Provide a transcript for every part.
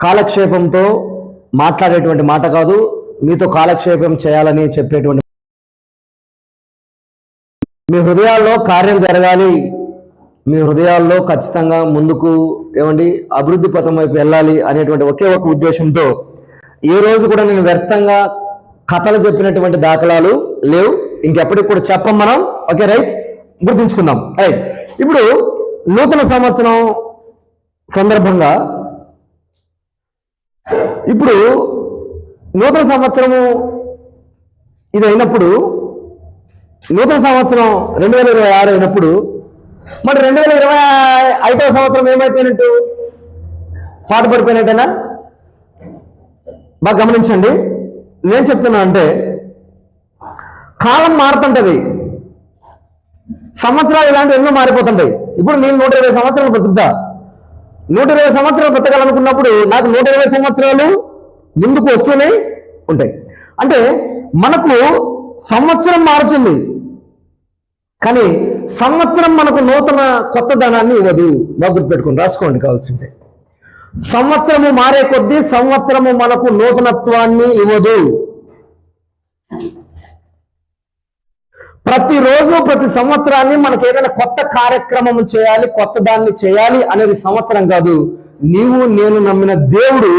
కాలక్షేపంతో మాట్లాడేటువంటి మాట కాదు మీతో కాలక్షేపం చేయాలని చెప్పేటువంటి మీ హృదయాల్లో కార్యం జరగాలి. మీ హృదయాల్లో ఖచ్చితంగా ముందుకు ఏమండి అభివృద్ధి పథం వైపు వెళ్ళాలి అనేటువంటి ఒకే ఒక ఉద్దేశంతో ఏ రోజు కూడా నేను వ్యర్థంగా కథలు చెప్పినటువంటి దాఖలాలు లేవు. ఇంకెప్పటికి కూడా చెప్పం మనం. Okay right? గుర్తుంచుకుందాం. రైట్. ఇప్పుడు నూతన సంవత్సరం సందర్భంగా ఇప్పుడు నూతన సంవత్సరము ఇది అయినప్పుడు నూతన సంవత్సరం రెండు వేల ఇరవై ఆరు అయినప్పుడు మరి రెండు వేల ఇరవై ఐదవ సంవత్సరం ఏమైపోయినట్టు? పాట పడిపోయినట్టేనా బాగా గమనించండి. నేను చెప్తున్నా అంటే కాలం మారుతుంటది. సంవత్సరాలు ఇలాంటివి ఎన్నో మారిపోతుంటాయి. ఇప్పుడు నేను నూట ఇరవై సంవత్సరాలు బ్రతుకుతా నూట ఇరవై సంవత్సరాలు బ్రతకాలనుకున్నప్పుడు నాకు నూట ఇరవై సంవత్సరాలు ముందుకు వస్తూనే ఉంటాయి. అంటే మనకు సంవత్సరం మారుతుంది. కానీ సంవత్సరం మనకు నూతన కొత్త ధనాన్ని ఇవ్వదు. బాగా గుర్తుపెట్టుకుని రాసుకోండి కావాల్సిందే. సంవత్సరము మారే కొద్దీ సంవత్సరము మనకు నూతనత్వాన్ని ఇవ్వదు. ప్రతిరోజు ప్రతి సంవత్సరాన్ని మనకి ఏదైనా కొత్త కార్యక్రమం చేయాలి కొత్త దాన్ని చేయాలి అనేది సంవత్సరం కాదు. నీవు నేను నమ్మిన దేవుడు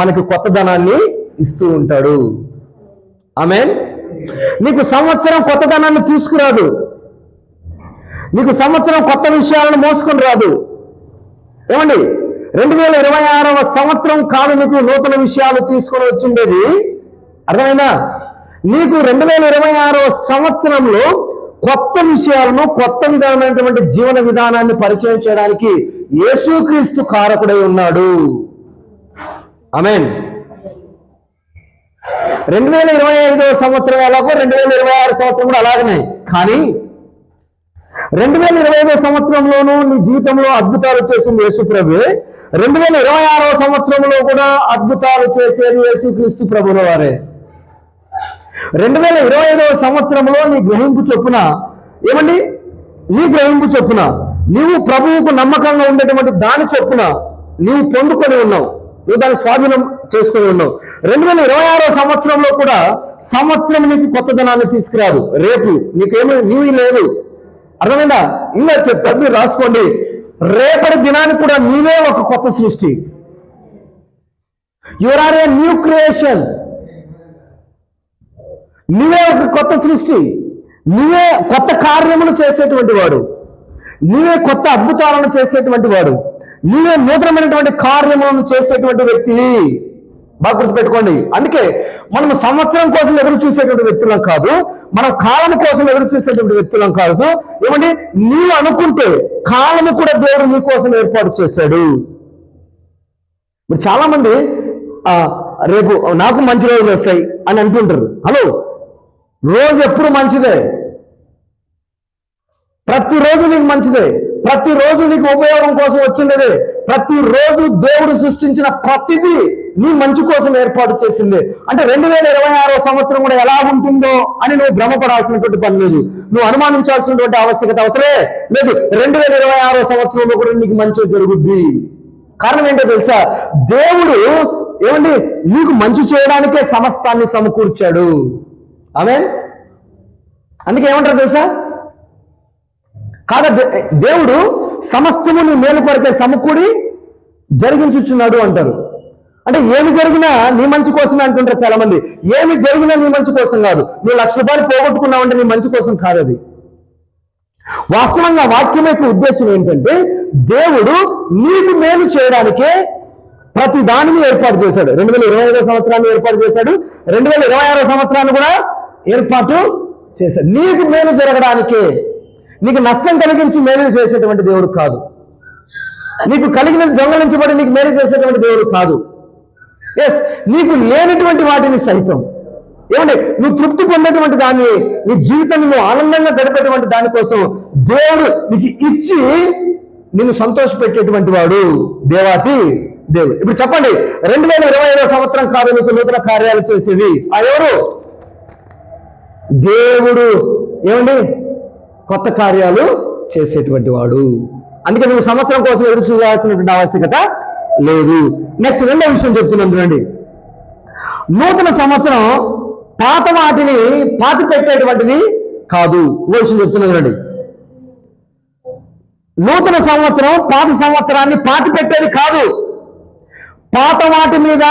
మనకి కొత్త ధనాన్ని ఇస్తూ ఉంటాడు. ఆమె నీకు సంవత్సరం కొత్త ధనాన్ని తీసుకురాదు. నీకు సంవత్సరం కొత్త విషయాలను మోసుకొని రాదు. ఏమండి? రెండు వేల ఇరవై ఆరవ సంవత్సరం కాదు నీకు నూతన విషయాలు తీసుకొని వచ్చిండేది. అర్థమైనా నీకు రెండు వేల ఇరవై ఆరో సంవత్సరంలో కొత్త విషయాలను కొత్త విధానమైనటువంటి జీవన విధానాన్ని పరిచయం చేయడానికి యేసుక్రీస్తు కారకుడై ఉన్నాడు. ఆమెన్. రెండు వేల ఇరవై ఐదవ సంవత్సరం ఎలాగో రెండు వేల ఇరవై ఆరు సంవత్సరం కూడా అలాగనే. కానీ రెండు వేల ఇరవై ఐదో సంవత్సరంలోనూ నీ జీవితంలో అద్భుతాలు చేసింది యేసుప్రభు. రెండు వేల ఇరవై ఆరో సంవత్సరంలో కూడా అద్భుతాలు చేసేది యేసుక్రీస్తు ప్రభుల వారే. రెండు వేల ఇరవై ఐదవ సంవత్సరంలో నీ గ్రహింపు చొప్పున ఏమండి? నీ గ్రహింపు చొప్పున నీవు ప్రభువుకు నమ్మకంగా ఉండేటువంటి దాని చొప్పున నీవు పొందుకొని ఉన్నావు. నువ్వు దాన్ని స్వాధీనం చేసుకొని ఉన్నావు. రెండు వేల ఇరవై ఆరో సంవత్సరంలో కూడా సంవత్సరం నీకు కొత్తదనాన్ని తీసుకురాదు. రేపు నీకేమీ నీవు లేదు. అర్థమైందా? ఇంకా చెప్తాను మీరు రాసుకోండి. రేపటి దినానికి కూడా నీవే ఒక కొత్త సృష్టి. Your are a new creation నీవే ఒక కొత్త సృష్టి. నీవే కొత్త కార్యములు చేసేటువంటి వాడు. నీవే కొత్త అద్భుతాలను చేసేటువంటి వాడు. నీవే నూతనమైనటువంటి కార్యములను చేసేటువంటి వ్యక్తివి. బాగా గుర్తుపెట్టుకోండి. అందుకే మనం సంవత్సరం కోసం ఎదురు చూసేటువంటి వ్యక్తులం కాదు మనం కాలం కోసం ఎదురు చూసేటువంటి వ్యక్తులం కాదు. ఏమండి? నీవు అనుకుంటే కాలము కూడా దేవుడు నీ కోసం ఏర్పాటు చేశాడు. ఇప్పుడు చాలా మంది రేపు నాకు మంచి రోజులు వస్తాయి అని అంటుంటారు. హలో? రోజు ఎప్పుడు మంచిదే? ప్రతిరోజు నీకు మంచిదే. ప్రతిరోజు నీకు ఉపయోగం కోసం వచ్చిందే ప్రతిరోజు దేవుడు సృష్టించిన ప్రతిదీ నీ మంచి కోసం ఏర్పాటు చేసిందే. అంటే రెండు వేల ఇరవై ఆరో సంవత్సరం కూడా ఎలా ఉంటుందో అని నువ్వు భ్రమపడాల్సినటువంటి పని లేదు. నువ్వు అనుమానించాల్సినటువంటి ఆవశ్యకత అవసరమే లేదు. రెండు వేల ఇరవై ఆరో సంవత్సరంలో కూడా నీకు మంచి జరుగుద్ది. కారణం ఏంటో తెలుసా? దేవుడు ఏమండి? నీకు మంచి చేయడానికే సమస్తాన్ని సమకూర్చాడు. ఆమె అందుకే ఏమంటారు తెలుసా? కాగా దే- దేవుడు సమస్తముని మేలు కొరకే సమకూడి జరిగించుచున్నాడు అంటారు. అంటే ఏమి జరిగినా నీ మంచి కోసమే అంటుంటారు చాలా మంది ఏమి జరిగినా నీ మంచి కోసం కాదు. నువ్వు లక్ష రూపాయలు పోగొట్టుకున్నావు అంటే నీ మంచి కోసం కాదు అది. వాస్తవంగా వాక్యం యొక్క ఉద్దేశం ఏంటంటే దేవుడు నీకు మేలు చేయడానికే ప్రతి దానిని ఏర్పాటు చేశాడు. రెండు వేల ఇరవై ఐదో సంవత్సరాన్ని ఏర్పాటు చేశాడు. రెండు వేల ఇరవై ఆరో సంవత్సరాన్ని కూడా ఏర్పాటు చేశాడు నీకు మేలు జరగడానికే నీకు నష్టం కలిగించి మేలు చేసేటువంటి దేవుడు కాదు. నీకు కలిగిన దొంగలించబడి నీకు మేలు చేసేటువంటి దేవుడు కాదు. ఎస్ నీకు లేనటువంటి వాటిని సైతం. ఏమండి నువ్వు తృప్తి పొందేటువంటి దాన్ని నీ జీవితాన్ని నువ్వు ఆనందంగా గడిపేటువంటి దానికోసం దేవుడు నీకు ఇచ్చి నిన్ను సంతోషపెట్టేటువంటి వాడు దేవాతి దేవుడు. ఇప్పుడు చెప్పండి రెండు వేల ఇరవై ఐదో సంవత్సరం కాదు నీకు నూతన కార్యాలు చేసేది ఆ ఎవరు? దేవుడు. ఏమండి? కొత్త కార్యాలు చేసేటువంటి వాడు. అందుకే నువ్వు సంవత్సరం కోసం ఎదురు చూడాల్సినటువంటి ఆవశ్యకత లేదు. నెక్స్ట్ రెండో విషయం చెప్తున్నాను చూడండి. నూతన సంవత్సరం పాత వాటిని పాతి పెట్టేటువంటిది కాదు. ఇంకో విషయం చెప్తున్నాను చూడండి. నూతన సంవత్సరం పాత సంవత్సరాన్ని పాతి పెట్టేది కాదు. పాత వాటి మీద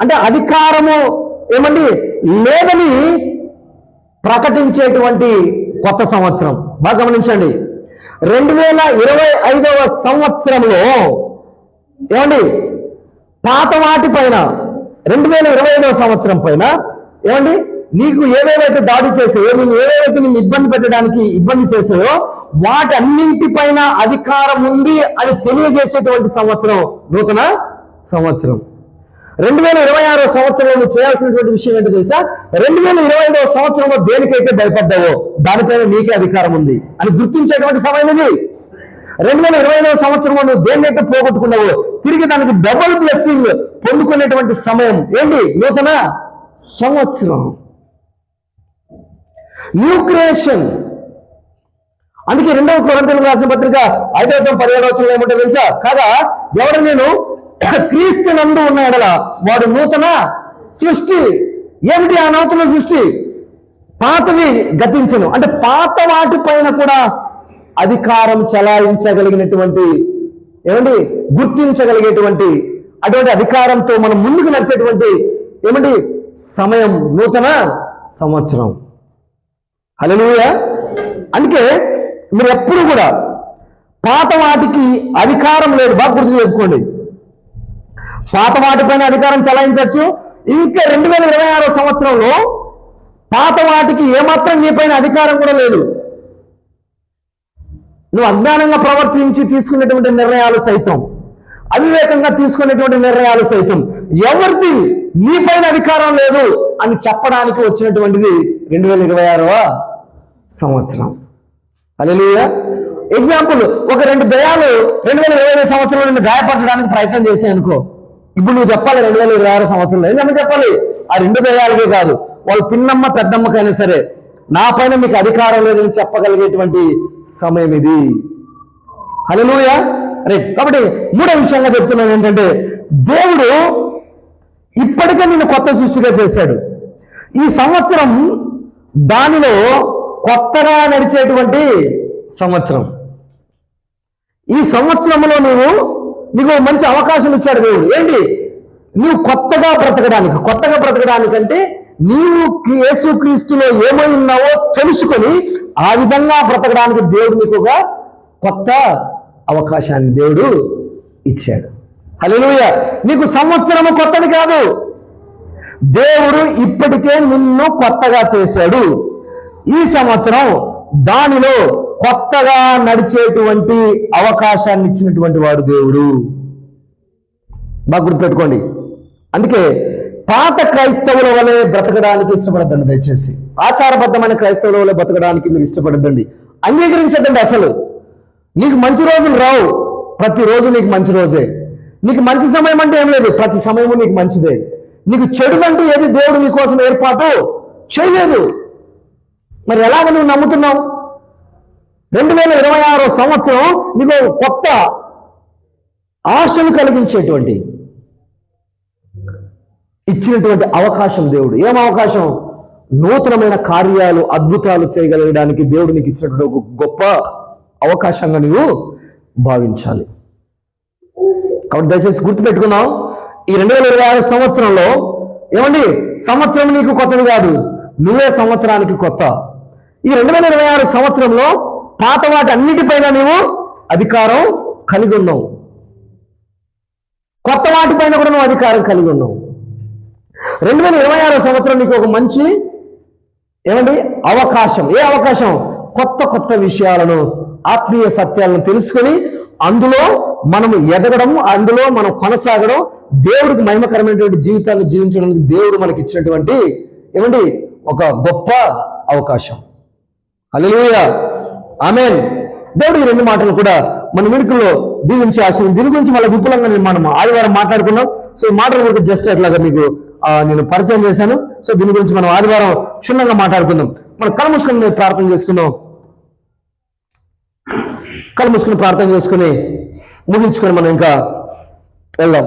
అంటే అధికారము ఏమండి? లేదని ప్రకటించేటువంటి కొత్త సంవత్సరం. బాగా గమనించండి. రెండు వేల ఇరవై ఐదవ సంవత్సరంలో ఏమండి? పాత వాటి పైన రెండు వేల ఇరవై ఐదవ సంవత్సరం పైన ఏమండి? నీకు ఏవేవైతే దాడి చేసాయో నేను ఏవేవైతే నేను ఇబ్బంది పెట్టడానికి ఇబ్బంది చేసాయో వాటన్నింటిపైన అధికారం ఉంది అని తెలియజేసేటువంటి సంవత్సరం నూతన సంవత్సరం. రెండు వేల ఇరవై ఆరో సంవత్సరంలో నువ్వు చేయాల్సినటువంటి విషయం ఏంటో తెలుసా? రెండు వేల ఇరవై ఐదవ సంవత్సరంలో దేనికైతే భయపడ్డావో దానిపైన నీకే అధికారం ఉంది అని గుర్తించేటువంటి సమయం ఇది. రెండు వేల ఇరవై ఐదవ సంవత్సరంలో నువ్వు దేన్నైతే పోగొట్టుకున్నావో తిరిగి దానికి డబుల్ బ్లెస్సింగ్ పొందుకునేటువంటి సమయం ఏంటి? నూతన సంవత్సరం. New creation. అందుకే రెండవ కొరంతలు రాసిన పత్రిక ఐదవ పదిహేడు ఏమంటే తెలుసా? కాగా ఎవరు నేను క్రీస్తు నందు ఉన్న ఎడల వాడు నూతన సృష్టి. ఏమిటి ఆ నూతన సృష్టి? పాతవి గతించను. అంటే పాత వాటి పైన కూడా అధికారం చలాయించగలిగినటువంటి ఏమండి? గుర్తించగలిగేటువంటి అటువంటి అధికారంతో మనం ముందుకు నడిచేటువంటి ఏమండి? సమయం నూతన సంవత్సరం. హలోయ అందుకే మీరు ఎప్పుడు కూడా పాత వాటికి అధికారం లేదు. బాగా గుర్తు చేసుకోండి. పాత వాటిపైన అధికారం చలాయించవచ్చు. ఇంకా రెండు వేల ఇరవై ఆరో సంవత్సరంలో పాత వాటికి ఏమాత్రం నీ పైన అధికారం కూడా లేదు. నువ్వు అజ్ఞానంగా ప్రవర్తించి తీసుకునేటువంటి నిర్ణయాలు సైతం అవివేకంగా తీసుకునేటువంటి నిర్ణయాలు సైతం ఎవరిది నీపైన అధికారం లేదు అని చెప్పడానికి వచ్చినటువంటిది రెండు వేల ఇరవై ఆరవ సంవత్సరం. అలెలుయ ఎగ్జాంపుల్ ఒక రెండు దయాలు రెండు వేల ఇరవై ఐదు సంవత్సరంలో నిన్ను గాయపరచడానికి ప్రయత్నం చేసాయి అనుకో. ఇప్పుడు నువ్వు చెప్పాలి రెండు వేల ఇరవై ఆరు సంవత్సరంలో. ఏంటన్నా చెప్పాలి? ఆ రెండు దయాలకే కాదు. వాళ్ళు పిన్నమ్మ పెద్దమ్మకైనా సరే నా పైన మీకు అధికారం లేదని చెప్పగలిగేటువంటి సమయం ఇది. హలోయ రైట్ కాబట్టి మూడో విషయంగా చెప్తున్నాను ఏంటంటే దేవుడు ఇప్పటికే నిన్ను కొత్త సృష్టిగా చేశాడు. ఈ సంవత్సరం దానిలో కొత్తగా నడిచేటువంటి సంవత్సరం. ఈ సంవత్సరంలో నువ్వు నీకు మంచి అవకాశం ఇచ్చాడు దేవుడు. ఏంటి? నువ్వు కొత్తగా బ్రతకడానికి. కొత్తగా బ్రతకడానికంటే నీవు యేసు యేసుక్రీస్తులో ఏమై ఉన్నావో తెలుసుకొని ఆ విధంగా బ్రతకడానికి దేవుడు నీకు ఒక కొత్త అవకాశాన్ని దేవుడు ఇచ్చాడు. హలోయ నీకు సంవత్సరము కొత్తది కాదు. దేవుడు ఇప్పటికే నిన్ను కొత్తగా చేశాడు. ఈ సంవత్సరం దానిలో కొత్తగా నడిచేటువంటి అవకాశాన్ని ఇచ్చినటువంటి వాడు దేవుడు. బాగా గుర్తుపెట్టుకోండి. అందుకే పాత క్రైస్తవుల వలె బ్రతకడానికి ఇష్టపడద్దండి దయచేసి. ఆచారబద్ధమైన క్రైస్తవుల వలె బ్రతకడానికి మీరు ఇష్టపడద్దండి. అంగీకరించద్దండి అసలు. నీకు మంచి రోజులు రావు. ప్రతిరోజు నీకు మంచి రోజే. నీకు మంచి సమయం అంటే ఏం లేదు. ప్రతి సమయము నీకు మంచిదే. నీకు చెడులంటూ ఏది దేవుడు నీకోసం ఏర్పాటు చేయలేదు. మరి ఎలాగ నువ్వు నమ్ముతున్నావు? రెండు వేల ఇరవై ఆరో సంవత్సరం నీకు కొత్త ఆశను కలిగించేటువంటి ఇచ్చినటువంటి అవకాశం దేవుడు. ఏం అవకాశం? నూతనమైన కార్యాలు అద్భుతాలు చేయగలగడానికి దేవుడు నీకు ఇచ్చినటువంటి ఒక గొప్ప అవకాశంగా నీవు భావించాలి. కాబట్టి దయచేసి గుర్తుపెట్టుకున్నావు ఈ రెండు వేల ఇరవై ఆరు సంవత్సరంలో ఏమండి? సంవత్సరం నీకు కొత్తది కాదు. నువ్వే సంవత్సరానికి కొత్త. ఈ రెండు వేల ఇరవై ఆరు సంవత్సరంలో పాత వాటి అన్నిటిపైన నువ్వు అధికారం కలిగి ఉన్నావు. కొత్త వాటిపైన కూడా నువ్వు అధికారం కలిగి ఉన్నావు. రెండు వేల ఇరవై ఆరో సంవత్సరం నీకు ఒక మంచి ఏమండి? అవకాశం. ఏ అవకాశం? కొత్త కొత్త విషయాలను ఆత్మీయ సత్యాలను తెలుసుకొని అందులో మనము ఎదగడం అందులో మనం కొనసాగడం దేవుడికి మహిమకరమైనటువంటి జీవితాన్ని జీవించడానికి దేవుడు మనకి ఇచ్చినటువంటి ఏమండి? ఒక గొప్ప అవకాశం. హల్లెలూయా. ఆమెన్. దేవుడికి రెండు మాటలు కూడా మన విడుకల్లో దీవించి ఆశయం దీని గురించి మళ్ళీ విపులంగా నేను మనం ఆదివారం మాట్లాడుకున్నాం సో ఈ మాటల గురించి జస్ట్ అట్లాగా మీకు నేను పరిచయం చేశాను. సో దీని గురించి మనం ఆదివారం క్షుణ్ణంగా మాట్లాడుకుందాం. మనం కళ్ళు మూసుకొని ప్రార్థన చేసుకుందాం. కళ్ళు ప్రార్థన చేసుకుని ముగించుకొని మనం ఇంకా వెళ్దాం.